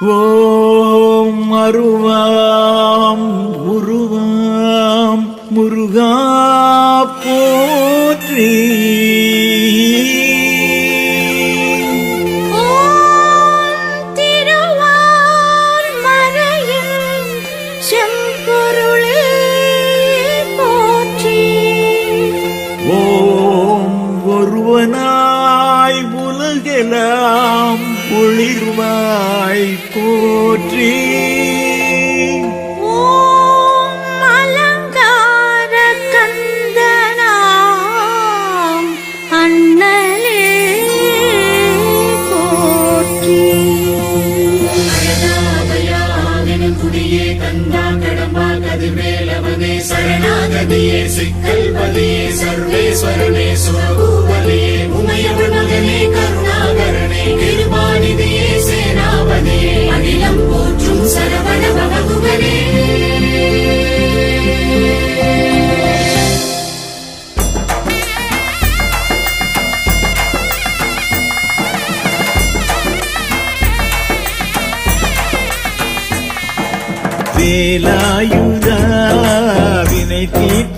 ஓம் அருவாம் உருவாம் முருகா போற்றி. ஒருவனாய் உலகெல்லாம் ஒளிருமாய் போற்றி சரணே சரணாகதியே சிக்கல்பதியே சர்வேஸ்வரனே சுரபூபதியே உமையவ மகனே கருணாகரனே கிருபாநிதியே சேனாபதியே அகிலம் போற்றும் சரவண பகவனே வேலாயுதா sentir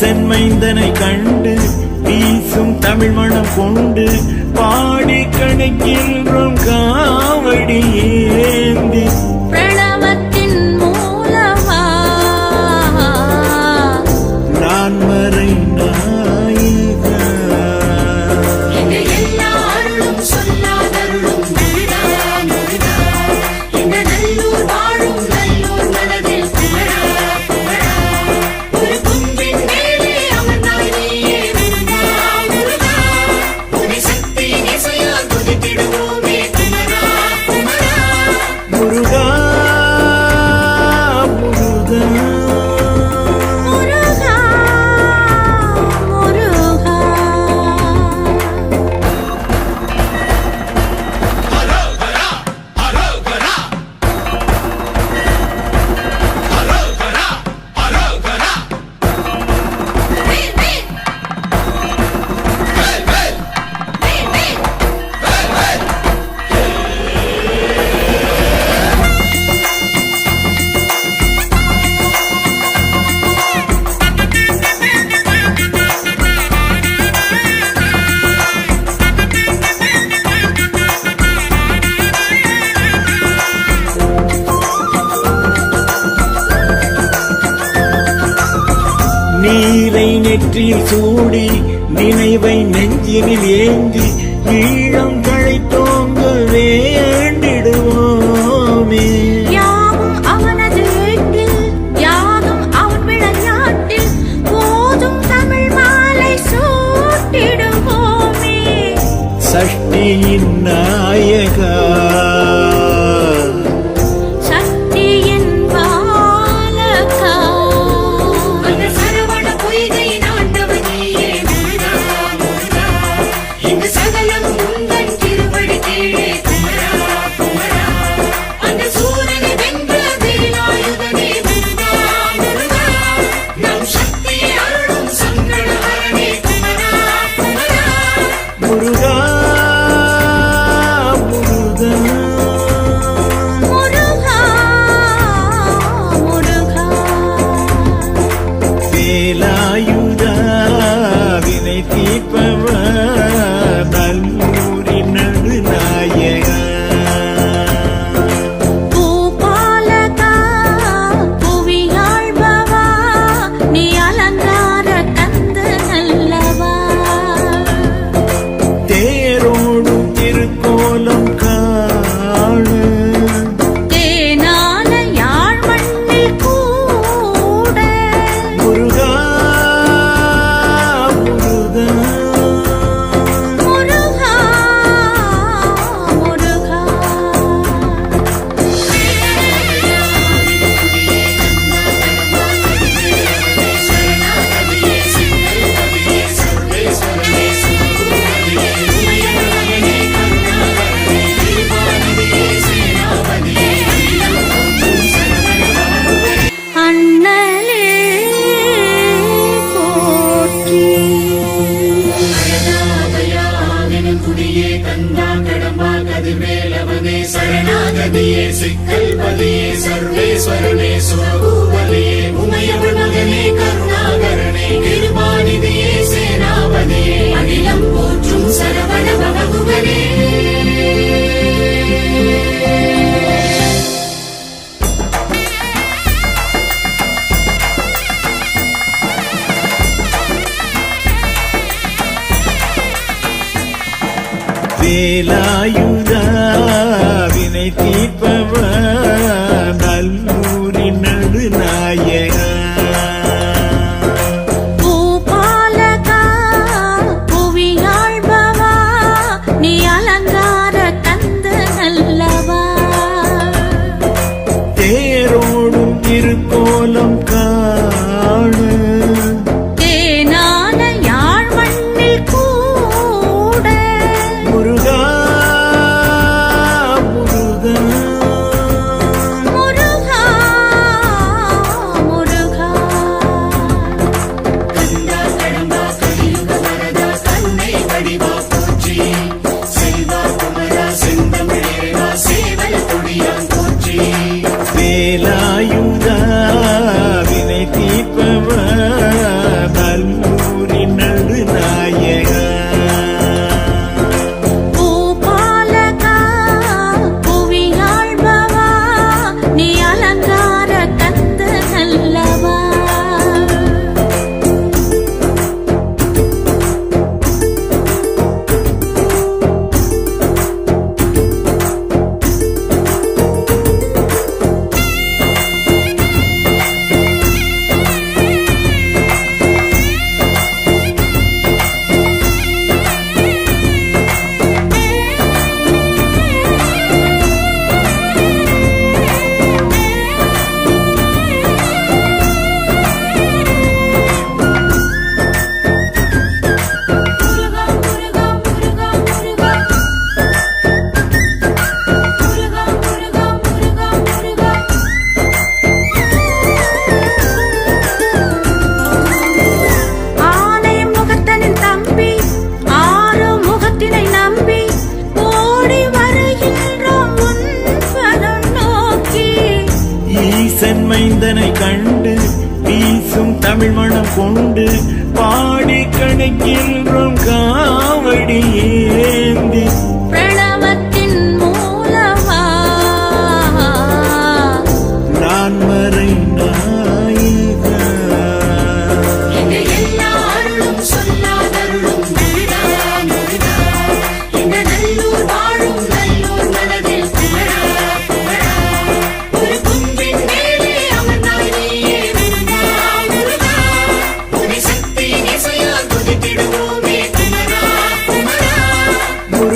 சென்மைந்தனை கண்டு வீசும் தமிழ் மனம் கொண்டு பாடி கணக்கின்றோம் காவடி ஏந்தி நெற்றியில் சூடி நினைவை நெஞ்சினில் ஏந்தி ஈழங்கள் So.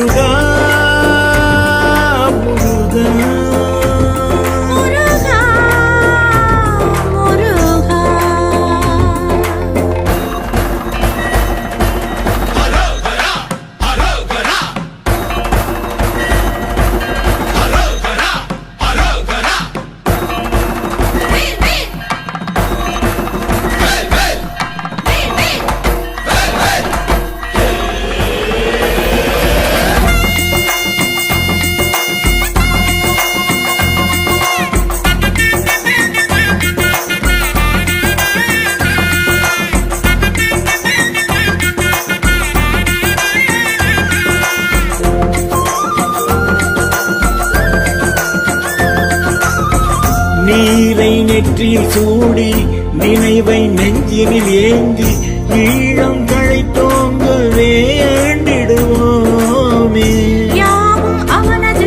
முருகா முருகா நெற்றியில் சூடி நினைவை நெஞ்சினில் ஏந்தி ஈழம் தழைத்தோங்க வேண்டிடுவோமே. யாவும் அவனது